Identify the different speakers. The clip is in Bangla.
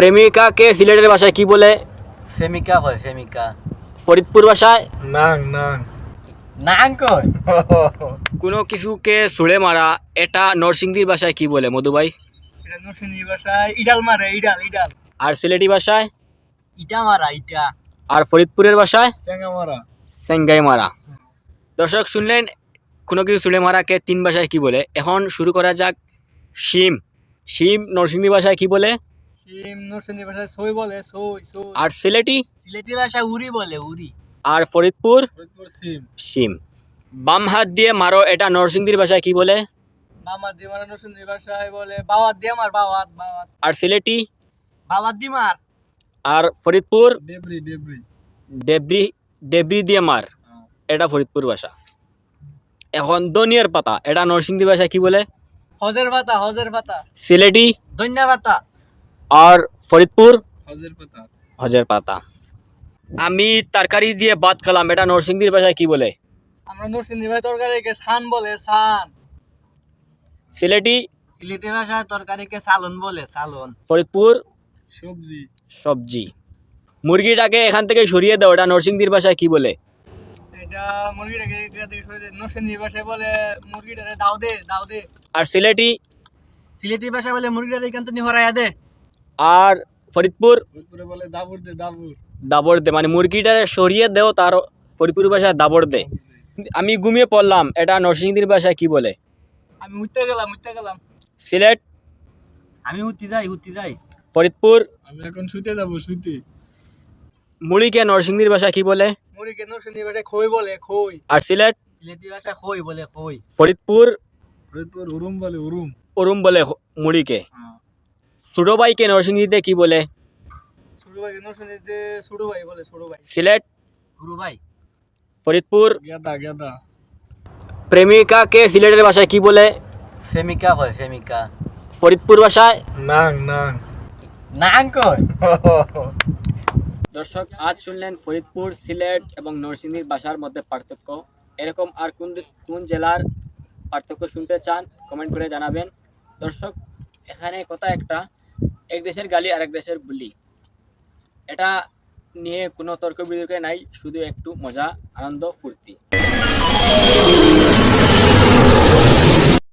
Speaker 1: প্রেমিকাকে সিলেটের ভাষায় কি বলে?
Speaker 2: ফেমিকা হয় ফেমিকা
Speaker 1: ফরিদপুর ভাষায়?
Speaker 3: নাং নাং।
Speaker 2: নাং কয়?
Speaker 1: কোনো কিছুকে ছুঁড়ে মারা এটা নরসিংদীর ভাষায় কি বলে মধুবাই
Speaker 3: এটা নরসিংদী ভাষায় ইডাল মারে ইডাল ইডাল।
Speaker 1: আর সিলেটি ভাষায়?
Speaker 2: ইটা মারা ইটা।
Speaker 1: আর ফরিদপুরের ভাষায়?
Speaker 3: চেঙ্গা মারা।
Speaker 1: সেঙ্গাই মারা। দর্শক শুনলেন কোনো কিছু ছুঁড়ে মারাকে তিন ভাষায় কি বলে? এখন শুরু করা যাক শিম। শিম নরসিংদী ভাষায় কি বলে?
Speaker 3: নরসিংদী ভাষায় সই বলে সই সই।
Speaker 1: আর সিলেটি?
Speaker 2: সিলেটি ভাষা উড়ি বলে উড়ি
Speaker 1: আর ফরিদপুর?
Speaker 3: ফরিদপুর সিম।
Speaker 1: শিম বাম হাত দিয়ে মারো এটা নরসিংদীর ভাষায় কি বলে?
Speaker 3: মামার দিয়ে মারা নরসিংদী ভাষায় বলে বাওয়াত দিয়ে মার বাওয়াত বাওয়াত
Speaker 1: আর সিলেটি?
Speaker 2: বাবার দিমার
Speaker 1: আর ফরিদপুর?
Speaker 3: ডেবরি ডেবরি।
Speaker 1: ডেবরি ডেবরি দিয়ে মার। এটা ফরিদপুর ভাষা। এখন দনিয়ার পাতা এটা নরসিংদী ভাষায় কি বলে?
Speaker 3: হজের পাতা হজের পাতা।
Speaker 1: সিলেটি?
Speaker 2: ধন্যবাদ
Speaker 1: আর ফরিদপুর?
Speaker 3: হজের পাতা।
Speaker 1: আমি তরকারি দিয়ে ভাত খেলাম। এটা নরসিংদীর ভাষায় কি বলে?
Speaker 3: আমরা নরসিংদী ভাই তরকারিকে সান বলে সান।
Speaker 1: সিলেটি?
Speaker 2: সিলেটি ভাষায় তরকারিকে সালন বলে সালন।
Speaker 1: ফরিদপুর?
Speaker 3: সবজি।
Speaker 1: সবজি। মুরগিটাকে এখান থেকে সরিয়ে দাও। এটা নরসিংদীর ভাষায় কি বলে?
Speaker 3: এটা মুরগিটাকে এটা থেকে সরে দিয়ে নরসিংদী ভাষায় বলে মুরগিটারে দাও দে দাও দে।
Speaker 1: আর সিলেটি?
Speaker 2: সিলেটি ভাষা বলে মুরগিটা এখান থেকে হরাইয়া দে।
Speaker 1: আর ফরিদপুর?
Speaker 3: দাবুর দে
Speaker 1: মানে মুরগিটারে সরিয়ে দেও তার ফরিদপুর ভাষায় দাবর দে। আমি ঘুমিয়ে পড়লাম এটা নরসিংদীর ভাষায় কি বলে?
Speaker 3: আমি উঠতে গেলাম উঠতে গেলাম।
Speaker 1: সিলেট?
Speaker 2: আমি হুতি যাই হুতি যাই।
Speaker 1: ফরিদপুর?
Speaker 3: আমি এখন শুতে যাব শুতে
Speaker 1: মুড়িকে নরসিংদীর ভাষায় কি বলে?
Speaker 3: মুড়িকে নরসিংদী ভাষায় খই বলে খই।
Speaker 1: আর সিলেট?
Speaker 2: সিলেটি ভাষা কই বলে কই
Speaker 1: ফরিদপুর?
Speaker 3: ফরিদপুর উরুম বলে উরুম।
Speaker 1: ওরুম বলে মুড়িকে ছোটো ভাইকে নরসিংদীতে কি বলে?
Speaker 3: ছোট ভাই নরসিংদীতে ছোট ভাই বলে ছোট ভাই।
Speaker 1: সিলেট
Speaker 2: গুরু ভাই।
Speaker 1: ফরিদপুর।
Speaker 3: গেদা গেদা।
Speaker 1: প্রেমিকাকে সিলেটের ভাষায় কি বলে?
Speaker 2: ফেমিকা হয় ফেমিকা
Speaker 1: ফরিদপুর ভাষায়?
Speaker 3: নাং নাং।
Speaker 2: নাং কয়?
Speaker 1: দর্শক আজ শুনলেন ফরিদপুর সিলেট এবং নরসিংদীর ভাষার মধ্যে পার্থক্য। এরকম আর কোন কোন জেলার পার্থক্য শুনতে চান কমেন্ট করে জানাবেন। দর্শক এখানে কথা একটা। এক দেশের গালি আর এক দেশের বুলি। এটা নিয়ে কোনো তর্ক বিতর্কে নাই, শুধু একটু মজা, আনন্দ, ফুর্তি।